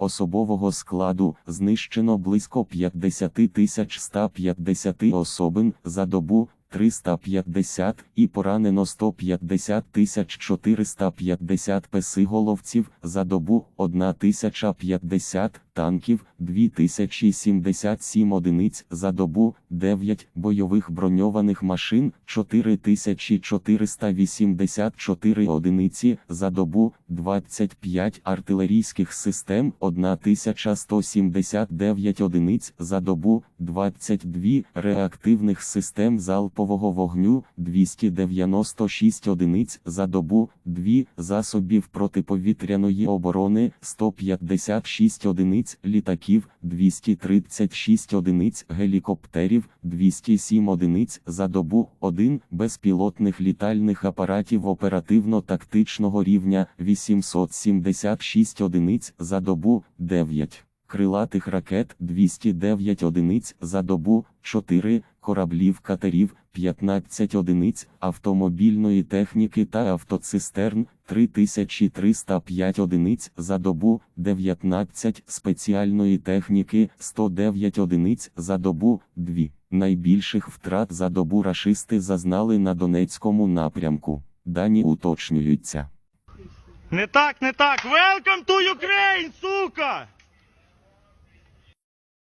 Особового складу знищено близько 50 тисяч 150 особин за добу 350 і поранено 150 тисяч 450 песиголовців за добу 1050 танків 2077 одиниць за добу 9 бойових броньованих машин 4484 одиниці за добу 25 артилерійських систем 1179 одиниць за добу 22 реактивних систем залпового вогню 296 одиниць за добу 2 засобів протиповітряної оборони 156 одиниць літаків 236 одиниць гелікоптерів 207 одиниць за добу 1 безпілотних літальних апаратів оперативно-тактичного рівня 876 одиниць за добу 9 крилатих ракет 209 одиниць за добу, 4 кораблів катерів, 15 одиниць автомобільної техніки та автоцистерн, 3305 одиниць за добу, 19 спеціальної техніки, 109 одиниць за добу, 2. Найбільших втрат за добу рашисти зазнали на Донецькому напрямку. Дані уточнюються. Не так, не так. Welcome to Ukraine!